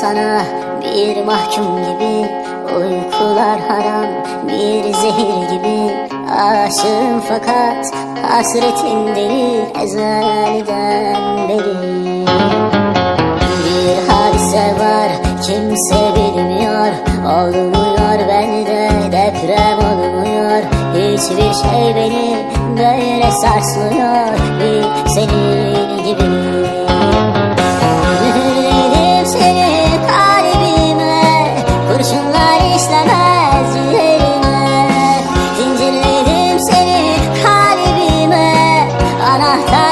sana bir mahkum gibi Uykular haram bir zehir gibi. Aşığım fakat hasretim deli ezelden beri. Bir hadise var kimse bilmiyor Olmuyor bende deprem olmuyor. Hiçbir şey beni böyle sarsmıyor falta